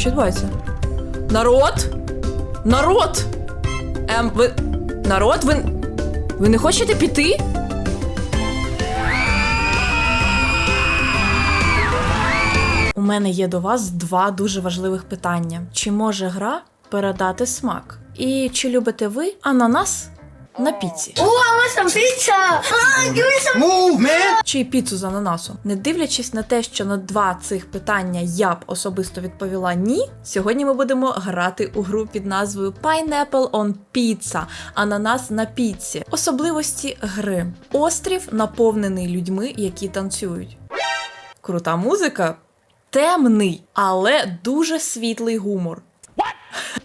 Що відбувається? Народ! Народ! Ем, ви. Народ, ви. Ви не хочете піти? У мене є до вас два дуже важливих питання: чи може гра передати смак? І чи любите ви ананас на піці? Me some. Move, man! Чи піцу з ананасом? Не дивлячись на те, що на два цих питання я б особисто відповіла ні. Сьогодні ми будемо грати у гру під назвою Pineapple on Pizza Ананас на піці. Особливості гри. Острів наповнений людьми, які танцюють. Крута музика. Темний, але дуже світлий гумор.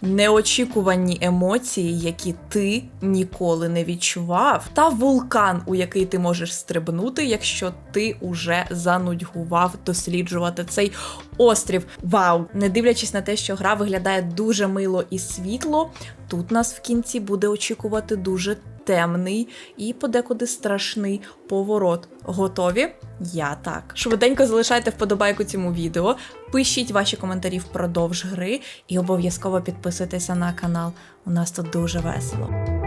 Неочікувані емоції, які ти ніколи не відчував, та вулкан, у який ти можеш стрибнути, якщо ти уже занудьгував досліджувати цей острів. Вау! Не дивлячись на те, що гра виглядає дуже мило і світло, тут нас в кінці буде очікувати дуже темний і подекуди страшний поворот. Готові? Я так. Швиденько залишайте вподобайку цьому відео, пишіть ваші коментарі впродовж гри і обов'язково підписуйтеся на канал. У нас тут дуже весело.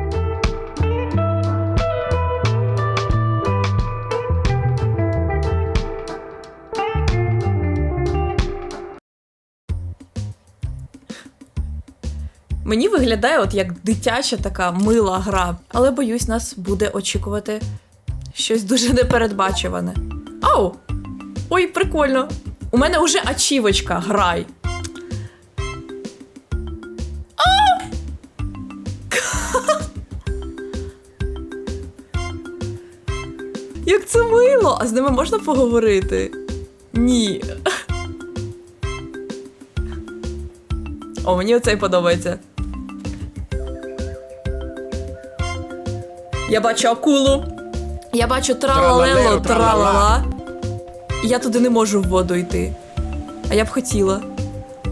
Мені виглядає от як дитяча така мила гра, але боюсь, нас буде очікувати щось дуже непередбачуване. Ау! Ой, прикольно! У мене вже ачівочка, грай. Як це мило! А з ними можна поговорити? Ні. О, мені оцей подобається. Я бачу акулу. Я бачу тралалело, тралала. І я туди не можу в воду йти. А я б хотіла.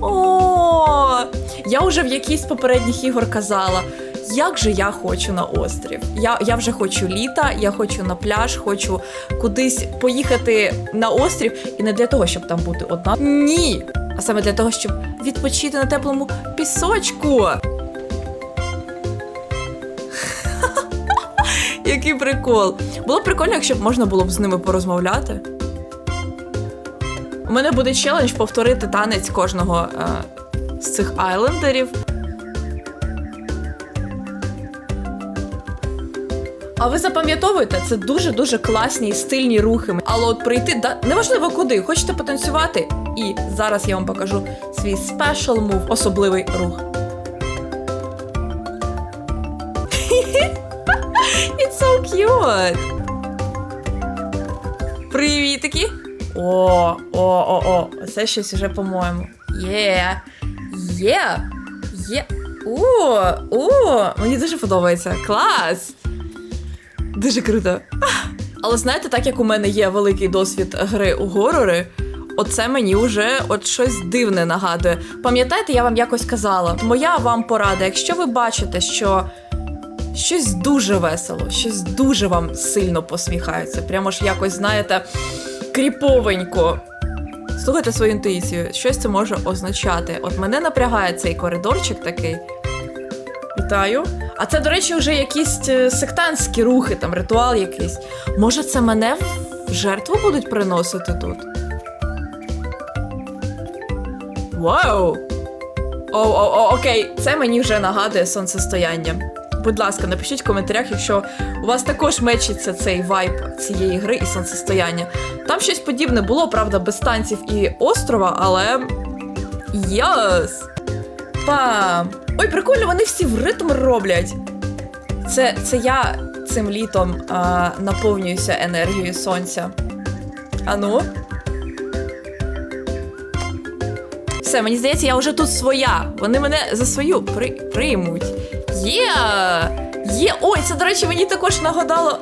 О, я вже в якійсь попередніх ігор казала. Як же я хочу на острів? Я, я вже хочу літа, я хочу на пляж, хочу кудись поїхати на острів, і не для того, щоб там бути одна. Ні! А саме для того, щоб відпочити на теплому пісочку. Який прикол. Було б прикольно, якщо б можна було б з ними порозмовляти. У мене буде челендж повторити танець кожного е, з цих айлендерів. А ви запам'ятовуєте, це дуже-дуже класні і стильні рухи. Але от прийти, да, неважливо куди, хочете потанцювати. І зараз я вам покажу свій special move, особливий рух. So cute! Привітики! О, о, о, о, це щось уже, по-моєму. Є. Є. Є. О, о, мені дуже подобається. Клас! Дуже круто. Але знаєте, так як у мене є великий досвід гри у горори, оце мені вже от щось дивне нагадує. Пам'ятаєте, я вам якось казала, моя вам порада, якщо ви бачите, що щось дуже весело, щось дуже вам сильно посміхається, прямо ж якось, знаєте, кріповенько. Слухайте свою інтуїцію, щось це може означати. От мене напрягає цей коридорчик такий. Вітаю. А це, до речі, вже якісь е, сектантські рухи, там ритуал якийсь. Може, це мене в жертву будуть приносити тут? Вау! О, о, о, окей, це мені вже нагадує сонцестояння. Будь ласка, напишіть в коментарях, якщо у вас також мечиться цей вайб цієї гри і сонцестояння. Там щось подібне було, правда, без танців і острова, але. Йос! Пам! Ой, прикольно, вони всі в ритм роблять. Це, це я цим літом а, наповнююся енергією сонця. Ану. Все, мені здається, я вже тут своя. Вони мене за свою при... приймуть. Є! Є! Ой, це, до речі, мені також нагадало.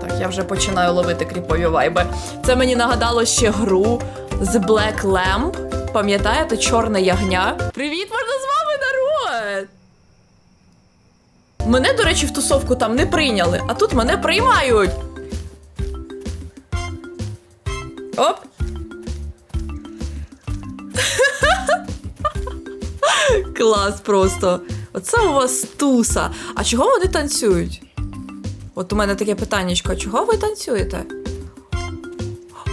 Так, я вже починаю ловити кріпові вайби. Це мені нагадало ще гру The Black Lamp. Пам'ятаєте, чорне ягня? Привіт, можна з вами народ! Мене, до речі, в тусовку там не прийняли, а тут мене приймають. Клас просто. Оце у вас туса. А чого вони танцюють? От у мене таке питаннячко, чого ви танцюєте?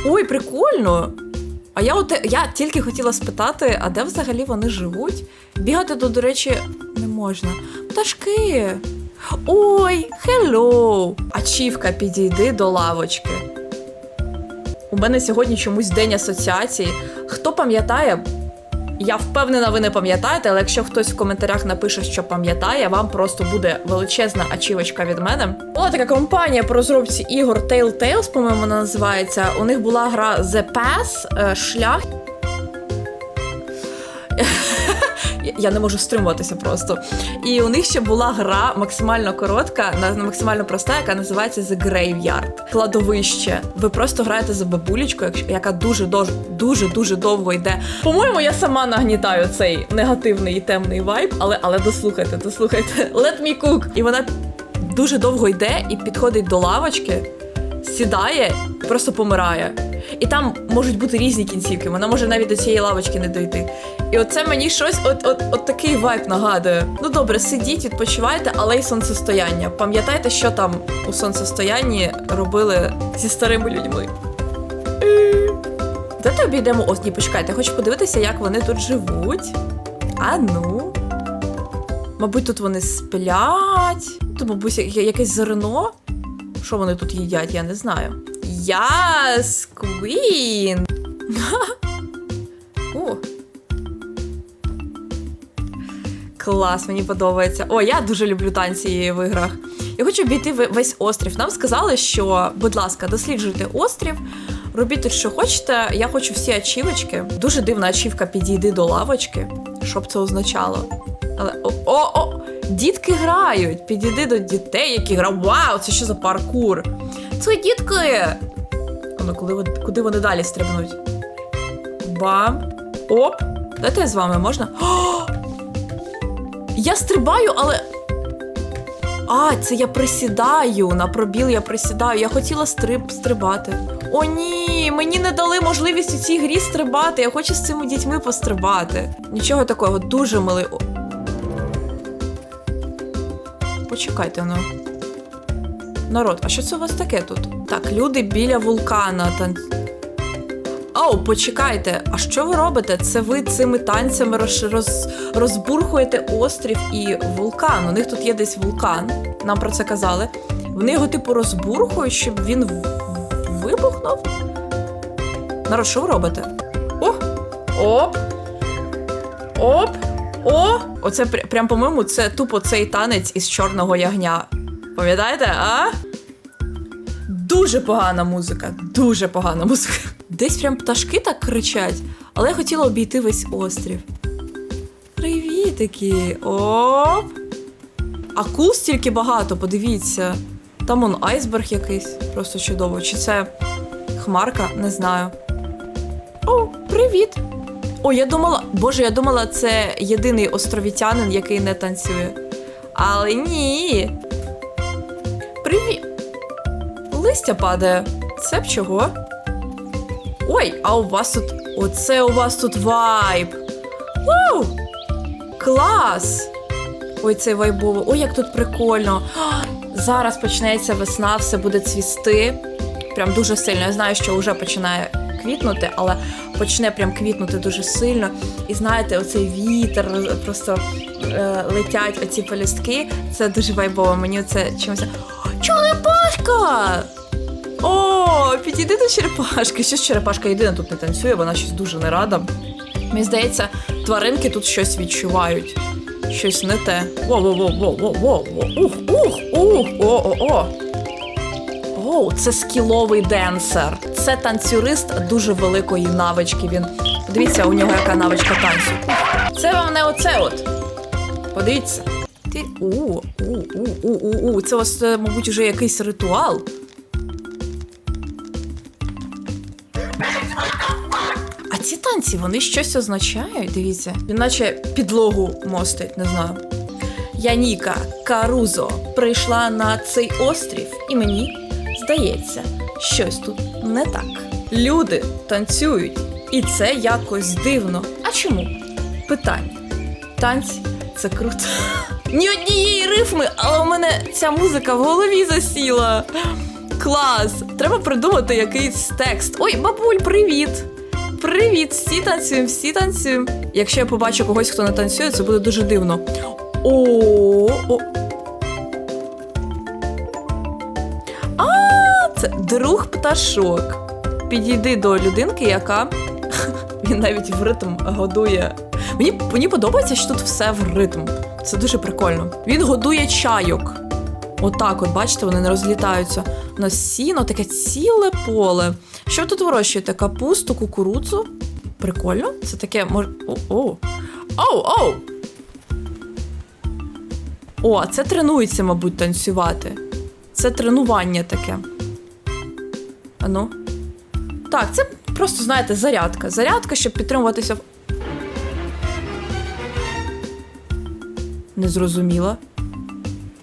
Ой, прикольно! А я от я тільки хотіла спитати, а де взагалі вони живуть? Бігати тут, до речі, не можна. Пташки. Ой, хеллоу! Ачівка, підійди до лавочки. У мене сьогодні чомусь день асоціації. Хто пам'ятає? Я впевнена, ви не пам'ятаєте, але якщо хтось в коментарях напише, що пам'ятає, вам просто буде величезна ачівочка від мене. Була така компанія по розробці ігор Telltales, по-моєму, називається. У них була гра The Pass, е, шлях. Я- не можу стримуватися просто. І у них ще була гра максимально коротка, максимально проста, яка називається The Graveyard. Кладовище. Ви просто граєте за бабулечку, яка дуже дуже дуже довго йде. По-моєму, я сама нагнітаю цей негативний і темний вайб, але але дослухайте, дослухайте. Let me cook. І вона дуже довго йде і підходить до лавочки, сідає, просто помирає. І там можуть бути різні кінцівки. Вона може навіть до цієї лавочки не дойти. І оце мені щось, от, от, от такий вайб нагадує. Ну добре, сидіть, відпочивайте, але й сонцестояння. Пам'ятайте, що там у сонцестоянні робили зі старими людьми. Давайте обійдемо ось, ні, почекайте, хочу подивитися, як вони тут живуть. А ну. Мабуть, тут вони сплять. Тут, мабуть, якесь зерно. Що вони тут їдять, я не знаю. Яс, Queen! О. Клас, мені подобається. О, я дуже люблю танці в іграх. Я хочу обійти весь острів. Нам сказали, що, будь ласка, досліджуйте острів, робіть тут, що хочете. Я хочу всі ачівочки. Дуже дивна ачівка підійди до лавочки. Що б це означало? Але о, о, о, дітки грають. Підійди до дітей, які грають. Вау, це що за паркур? Це дітки. А Ну, коли куди вони далі стрибнуть? Бам. Оп. Дайте я з вами можна? О! Я стрибаю, але. А, це я присідаю. На пробіл я присідаю. Я хотіла стриб стрибати. О, ні, мені не дали можливість у цій грі стрибати. Я хочу з цими дітьми пострибати. Нічого такого, дуже милий. Почекайте, ну. Народ, а що це у вас таке тут? Так, люди біля вулкана. Тан... Оу, почекайте, а що ви робите? Це ви цими танцями роз... Роз... розбурхуєте острів і вулкан. У них тут є десь вулкан, нам про це казали. Вони його, типу, розбурхують, щоб він вибухнув. Народ, що ви робите? О! Оп! Оп! О! Оце прям, по-моєму, це тупо цей танець із чорного ягня. Пам'ятаєте, а? Дуже погана музика, дуже погана музика. Десь прям пташки так кричать, але я хотіла обійти весь острів. Привітики! Оп! Акул стільки багато, подивіться. Там он айсберг якийсь, просто чудово. Чи це хмарка? Не знаю. О, привіт! О, я думала, боже, я думала, це єдиний островітянин, який не танцює. Але ні. Привіт! Листя падає. Це б чого? Ой, а у вас тут. Оце у вас тут вайб. Вау! Клас! Ой, це вайбово. Ой, як тут прикольно. Зараз почнеться весна, все буде цвісти. Прям дуже сильно. Я знаю, що вже починає квітнути, але почне прям квітнути дуже сильно. І знаєте, оцей вітер просто е, летять оці полістки. Це дуже вайбово. Мені це чимось. Черепашка! О, підійди до черепашки. Щось черепашка єдина тут не танцює, вона щось дуже не рада. Мені здається, тваринки тут щось відчувають. Щось не те. Во-во-во-во-во-во. Ух, ух, ух, о-о-о. Оу, це скіловий денсер. Це танцюрист дуже великої навички. Він подивіться, у нього яка навичка танцю. Це вам не оце от. Подивіться. Ти у, у, у, у, у. Це у вас, е, мабуть, уже якийсь ритуал. А ці танці, вони щось означають, дивіться. Він наче підлогу мостить, не знаю. Яніка Карузо прийшла на цей острів, і мені здається, щось тут не так. Люди танцюють, і це якось дивно. А чому? Питання. танці. Це круто. Ні однієї рифми, але у мене ця музика в голові засіла. Клас! Треба придумати якийсь текст. Ой, бабуль, привіт! Привіт! Всі танцюємо, всі танцюємо. Якщо я побачу когось, хто не танцює, це буде дуже дивно. О, о. Друг пташок. Підійди до людинки, яка він навіть в ритм годує. Мені, мені подобається, що тут все в ритм. Це дуже прикольно. Він годує чайок. Отак, от, бачите, вони не розлітаються. У нас сіно, таке ціле поле. Що тут вирощуєте? Капусту, кукурудзу? Прикольно? Це таке мож... О, о. Оу, оу! О, це тренується, мабуть, танцювати. Це тренування таке. Ану. Так, це просто, знаєте, зарядка. Зарядка, щоб підтримуватися. Не зрозуміла.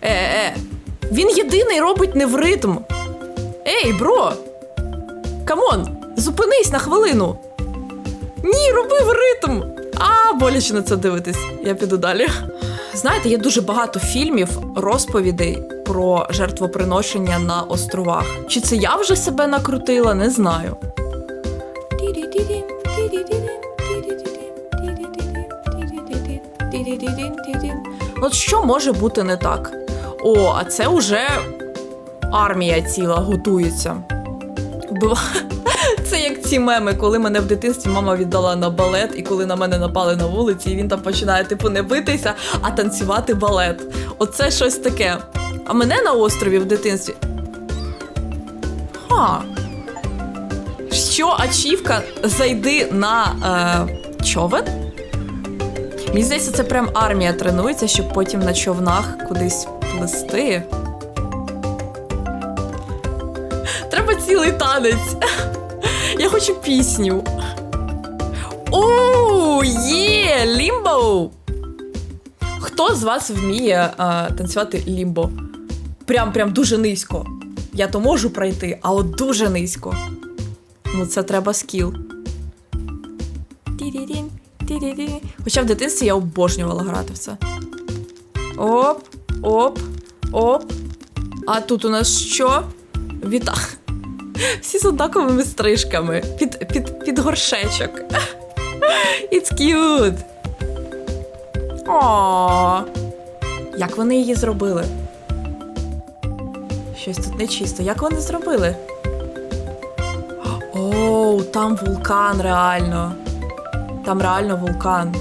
Е, е. Він єдиний робить не в ритм. Ей, бро! Камон, зупинись на хвилину. Ні, роби в ритм. А, боляче на це дивитись. Я піду далі. Знаєте, є дуже багато фільмів, розповідей про жертвоприношення на островах. Чи це я вже себе накрутила, не знаю. От що може бути не так? О, а це вже армія ціла готується. Це як ці меми, коли мене в дитинстві мама віддала на балет, і коли на мене напали на вулиці, і він там починає типу не битися, а танцювати балет. Оце щось таке. А мене на острові в дитинстві. Ха. Що ачівка зайди на е, човен? Мені здається, це прям армія тренується, щоб потім на човнах кудись плисти. Треба цілий танець. Я хочу пісню. О, є! Лімбо! Хто з вас вміє а, танцювати лімбо? Прям прям дуже низько. Я то можу пройти, а от дуже низько. Ну, це треба скіл. Хоча в дитинстві я обожнювала грати в це. Оп, оп, оп. А тут у нас що? Віта. Всі з однаковими стрижками. Під, під, під горшечок. It's cute. О, як вони її зробили? Щось тут нечисто. Як вони зробили? Оу, там вулкан реально. Там реально вулкан.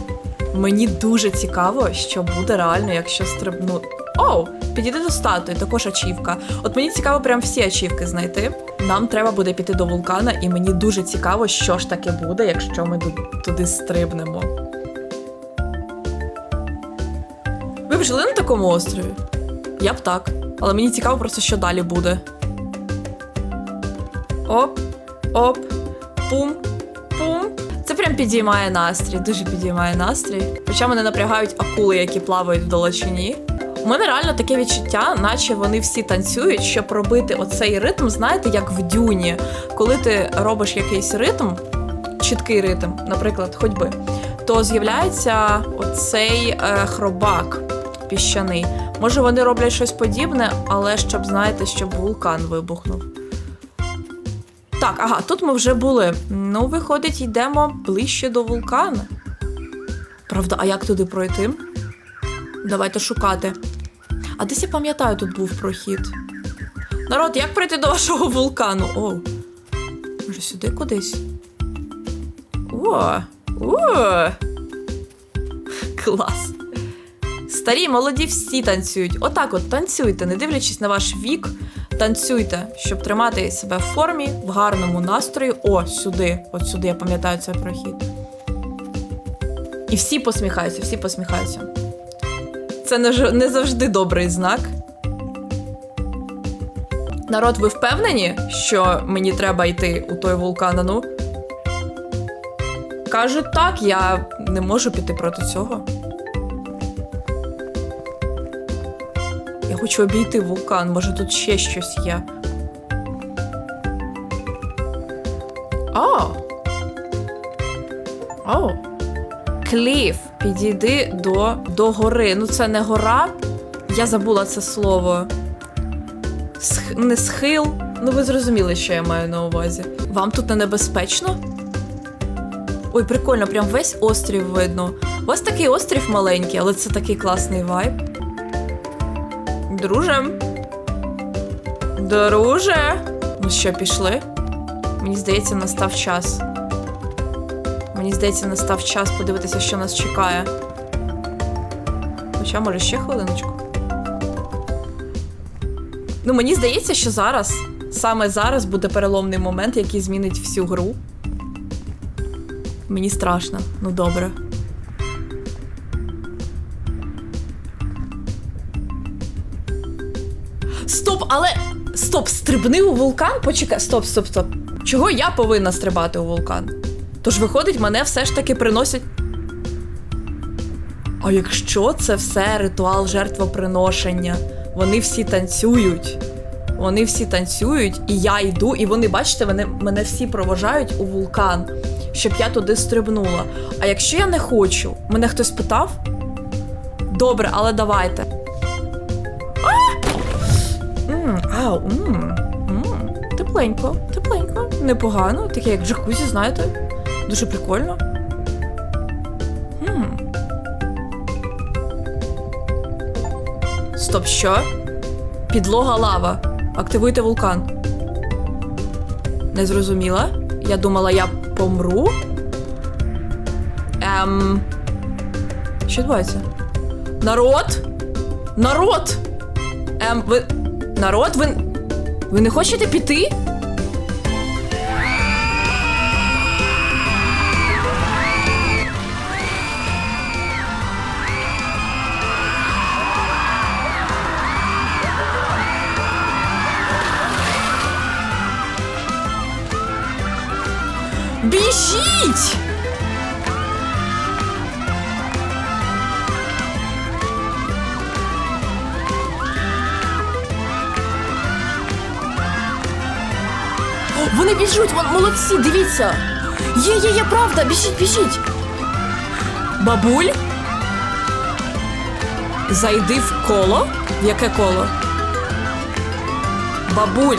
Мені дуже цікаво, що буде реально, якщо стрибнути. Оу, підійди до статуї, також ачівка. От мені цікаво прям всі ачівки знайти. Нам треба буде піти до вулкана, і мені дуже цікаво, що ж таке буде, якщо ми туди стрибнемо. Ви б жили на такому острові? Я б так. Але мені цікаво просто, що далі буде. Оп, оп, пум, пум. Це прям підіймає настрій, дуже підіймає настрій. Хоча мене напрягають акули, які плавають в далечині. У мене реально таке відчуття, наче вони всі танцюють, щоб робити оцей ритм, знаєте, як в дюні. Коли ти робиш якийсь ритм, чіткий ритм, наприклад, ходьби, то з'являється оцей е, хробак піщаний. Може, вони роблять щось подібне, але щоб, знаєте, щоб вулкан вибухнув. Так, ага, тут ми вже були. Ну, виходить, йдемо ближче до вулкана. Правда, а як туди пройти? Давайте шукати. А десь я пам'ятаю, тут був прохід. Народ, як пройти до вашого вулкану? О, може сюди кудись? О, о! Клас. Старі, молоді всі танцюють. Отак от танцюйте, не дивлячись на ваш вік, танцюйте, щоб тримати себе в формі, в гарному настрої. О, сюди. От сюди я пам'ятаю цей прохід. І всі посміхаються, всі посміхаються. Це не, не завжди добрий знак. Народ, ви впевнені, що мені треба йти у той вулкан? Ну? Кажуть так, я не можу піти проти цього. Я хочу обійти вулкан, може тут ще щось є. О! О! Кліф. Підійди до, до гори. Ну, це не гора. Я забула це слово. Сх... Не схил. Ну, ви зрозуміли, що я маю на увазі. Вам тут не небезпечно? Ой, прикольно, прям весь острів видно. У вас такий острів маленький, але це такий класний вайб. Друже. Друже. Ну що, пішли? Мені здається, настав час. Мені здається, настав час подивитися, що нас чекає. Хоча, може, ще хвилиночку. Ну, мені здається, що зараз, саме зараз буде переломний момент, який змінить всю гру. Мені страшно. Ну добре. Стоп, але. Стоп, стрибни у вулкан? Почекай. Стоп, стоп, стоп. Чого я повинна стрибати у вулкан? Тож, виходить, мене все ж таки приносять. А якщо це все ритуал жертвоприношення, вони всі танцюють. Вони всі танцюють, і я йду, і вони, бачите, мене, мене всі проважають у вулкан, щоб я туди стрибнула. А якщо я не хочу, мене хтось питав? Добре, але давайте. М, Ау, м, м, тепленько, тепленько, непогано, таке як джакузі, знаєте? Дуже прикольно. М. Стоп, що? Підлога лава. Активуйте вулкан. Не зрозуміла. Я думала, я помру. Ем. Що відбувається? Народ! Народ! Ем, ви. Народ, ви. Ви не хочете піти? Біжіть! Біжуть, вон молодці, дивіться. Є, є, є, правда, біжіть, біжіть. Бабуль? Зайди в коло? В яке коло? Бабуль.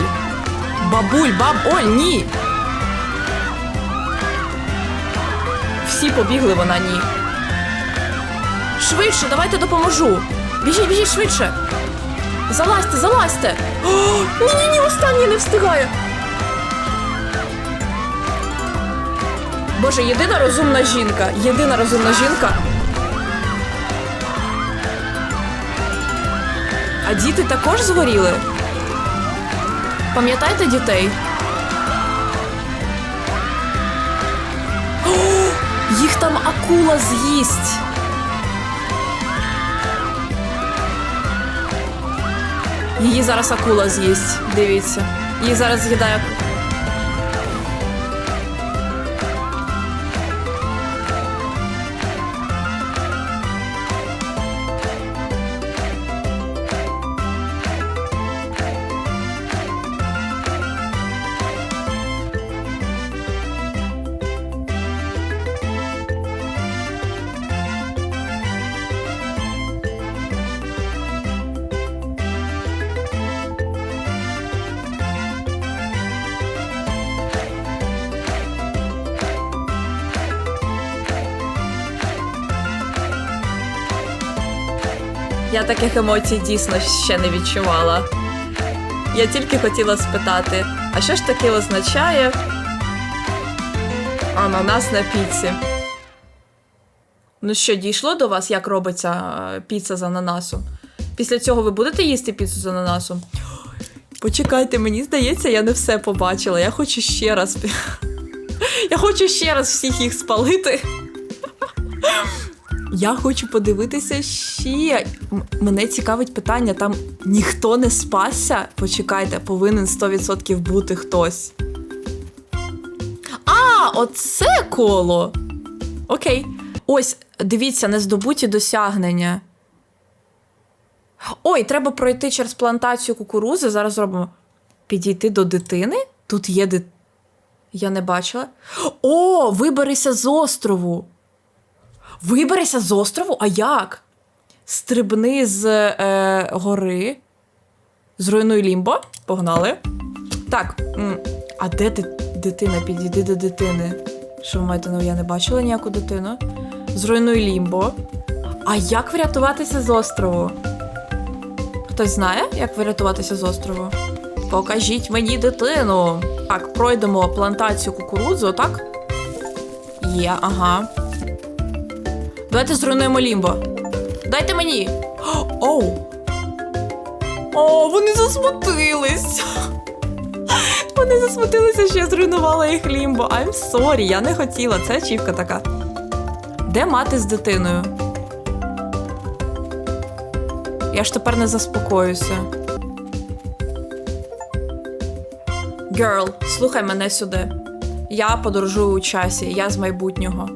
Бабуль, баб. О, ні. Всі побігли, вона ні. Швидше, давайте допоможу. Біжіть, біжіть швидше. Залазьте, залазьте. О, ні, ні, ні, останній не встигає. Боже, єдина розумна жінка. Єдина розумна жінка. А діти також згоріли. Пам'ятаєте дітей? О, їх там акула з'їсть. Її зараз акула з'їсть. Дивіться. Її зараз з'їдає акула. Таких емоцій дійсно ще не відчувала. Я тільки хотіла спитати, а що ж таке означає ананас на піці? Ну що, дійшло до вас, як робиться піца з ананасом? Після цього ви будете їсти піцу з ананасом? Почекайте, мені здається, я не все побачила. Я хочу ще раз. Я хочу ще раз всіх їх спалити. Я хочу подивитися ще. Мене цікавить питання: там ніхто не спасся. Почекайте, повинен 100% бути хтось. А, оце коло. Окей. Ось, дивіться, нездобуті досягнення. Ой, треба пройти через плантацію кукурузи. Зараз зробимо. Підійти до дитини? Тут є дит... Я не бачила. О, виберися з острову. Виберися з острову? А як? Стрибни з е, гори. Зруйнуй лімбо. Погнали. Так. А де ти, дитина? Підійди до дитини. Що ви маєте увазі? я не бачила ніяку дитину. Зруйнуй лімбо. А як врятуватися з острову? Хтось знає, як врятуватися з острову? Покажіть мені дитину. Так, пройдемо плантацію кукурудзу, так? Є, ага. Давайте зруйнуємо лімбо. Дайте мені. Оу. О, вони засмутились. Вони засмутилися, що я зруйнувала їх лімбо. I'm sorry, я не хотіла. Це ачівка така. Де мати з дитиною? Я ж тепер не заспокоюся. Герл, слухай мене сюди. Я подорожую у часі, я з майбутнього.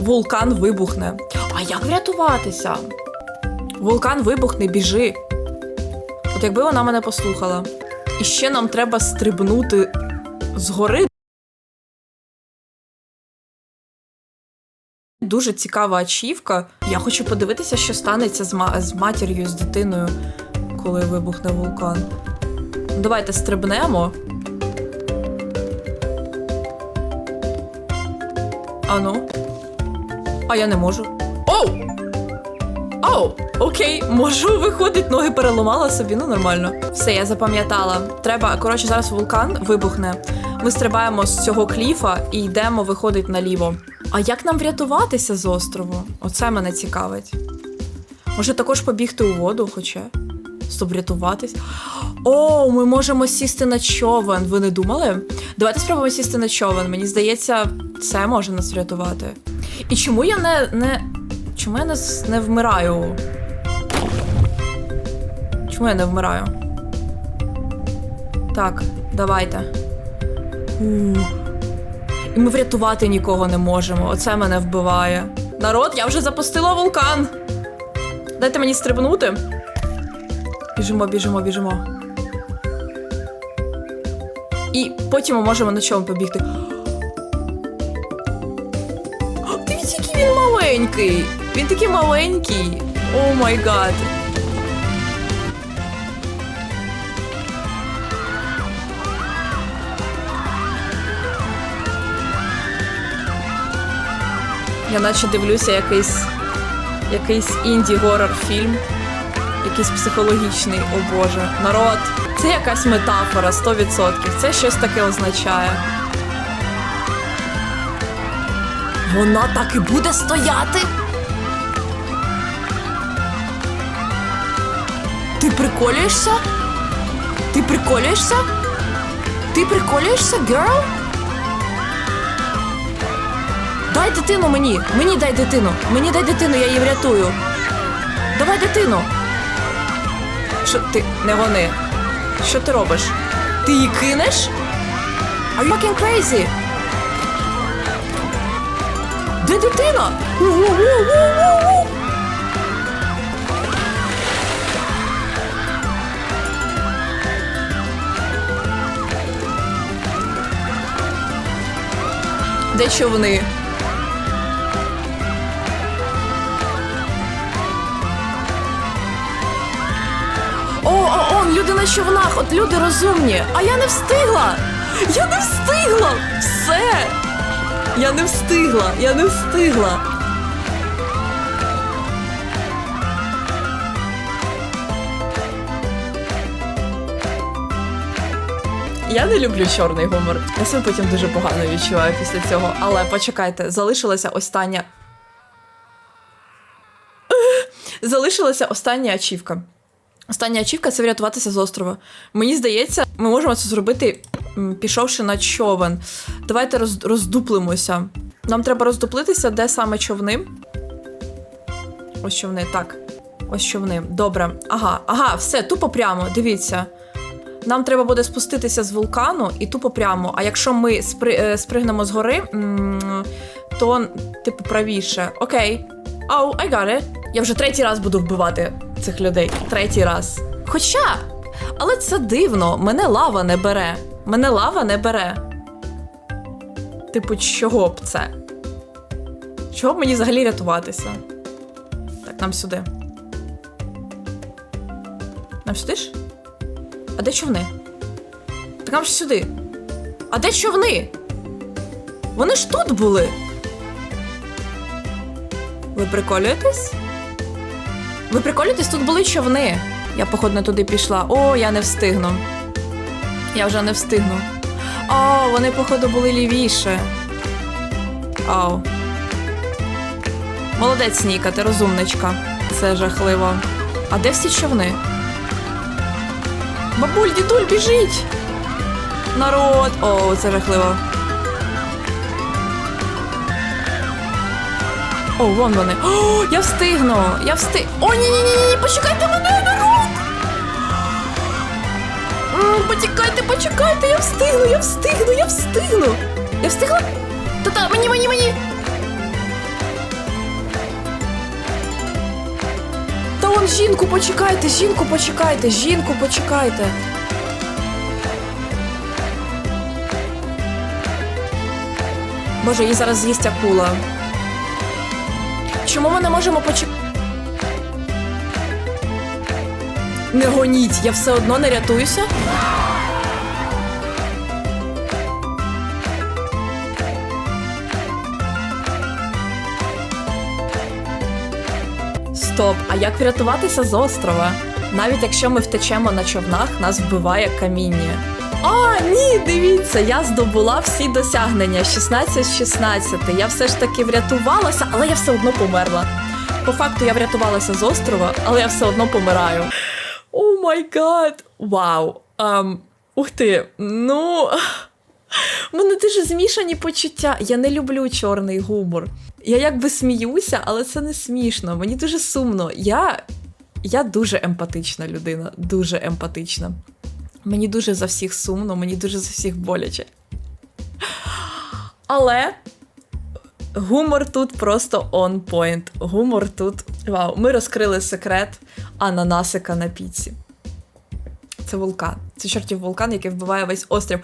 Вулкан вибухне. А як врятуватися? Вулкан вибухне, біжи. От якби вона мене послухала. І ще нам треба стрибнути з гори. Дуже цікава ачівка. Я хочу подивитися, що станеться з, ма- з матір'ю, з дитиною, коли вибухне вулкан. Давайте стрибнемо. Ану. А я не можу. Оу! Оу! Окей, можу виходить, ноги переламала собі, ну нормально. Все, я запам'ятала. Треба, коротше, зараз вулкан вибухне. Ми стрибаємо з цього кліфа і йдемо, виходить наліво. А як нам врятуватися з острову? Оце мене цікавить. Може також побігти у воду, хоча. Щоб врятуватись. О, ми можемо сісти на човен. Ви не думали? Давайте спробуємо сісти на човен. Мені здається, це може нас врятувати. І чому я не. не... Чому я не, не вмираю? Чому я не вмираю? Так, давайте. У. І ми врятувати нікого не можемо. Оце мене вбиває. Народ, я вже запустила вулкан. Дайте мені стрибнути. Біжимо, біжимо, біжимо. І потім ми можемо на чому побігти. Маленький. Він такий маленький. О май гад. Я наче дивлюся якийсь якийсь інді-горор фільм. Якийсь психологічний, о Боже. Народ. Це якась метафора, 100%. Це щось таке означає. Вона так і буде стояти. Ти приколюєшся? Ти приколюєшся? Ти приколюєшся, герл? Дай дитину мені! Мені дай дитину! Мені дай дитину, я її врятую. Давай дитину! Що ти не гони? Що ти робиш? Ти її кинеш? Are you fucking crazy? Де дитина? Де човни? О, о, он, люди на човнах, от люди розумні. А я не встигла! Я не встигла! Все! Я не встигла! Я не встигла! Я не люблю чорний гумор. Я себе потім дуже погано відчуваю після цього. Але почекайте, залишилася остання. Залишилася остання ачівка. Остання ачівка це врятуватися з острова. Мені здається, ми можемо це зробити, пішовши на човен. Давайте роздуплимося. Нам треба роздуплитися, де саме човни. Ось човни, так. Ось човни. Добре. Ага, ага, все, тупо прямо. Дивіться. Нам треба буде спуститися з вулкану і тупо прямо. А якщо ми спри, е, спригнемо з гори, то, типу, правіше. Окей. Оу, I got it. Я вже третій раз буду вбивати цих людей. Третій раз. Хоча, але це дивно, мене лава не бере. Мене лава не бере. Типу, чого б це? Чого б мені взагалі рятуватися? Так, нам сюди. Нам сюди ж? А де човни? Так нам ж сюди. А де човни? Вони ж тут були. Ви приколюєтесь? Ви приколюєтесь? Тут були човни. Я, походу, туди пішла. О, я не встигну. Я вже не встигну. О, вони, походу, були лівіше. Ау. Молодець, Ніка, ти розумничка. Це жахливо. А де всі човни? Бабуль, дідуль, біжіть! Народ! О, це жахливо. О, вон вони. О, я встигну! Я встиг. О, ні, ні, ні, ні, почекайте мене, Почекайте, почекайте, я встигну, я встигну, я встигну! Я встигла? Та-та, мені, мені, мені! Та он жінку почекайте, жінку почекайте, жінку почекайте. Боже, її зараз з'їсть акула. Чому ми не можемо почекати? Не гоніть, я все одно не рятуюся. Стоп, а як врятуватися з острова? Навіть якщо ми втечемо на човнах, нас вбиває каміння. А, ні, дивіться, я здобула всі досягнення 16 з 16. Я все ж таки врятувалася, але я все одно померла. По факту я врятувалася з острова, але я все одно помираю. Май гад! Вау! Ам, ух ти! Ну. У мене дуже змішані почуття. Я не люблю чорний гумор. Я якби сміюся, але це не смішно. Мені дуже сумно. Я, я дуже емпатична людина, дуже емпатична. Мені дуже за всіх сумно, мені дуже за всіх боляче. Але гумор тут просто on point. Гумор тут. Вау, ми розкрили секрет ананасика на піці. Це вулкан. Це чортів вулкан, який вбиває весь острів.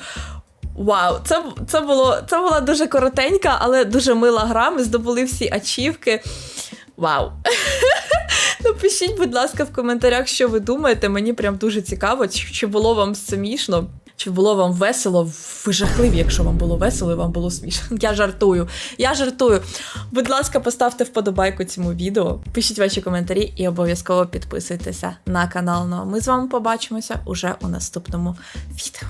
Вау, це, це, було, це була дуже коротенька, але дуже мила гра. Ми здобули всі ачівки. Вау. Напишіть, будь ласка, в коментарях, що ви думаєте. Мені прям дуже цікаво, чи, було вам смішно, чи було вам весело. Ви жахливі, якщо вам було весело і вам було смішно. Я жартую. Я жартую. Будь ласка, поставте вподобайку цьому відео, пишіть ваші коментарі і обов'язково підписуйтеся на канал. Ну а ми з вами побачимося уже у наступному відео.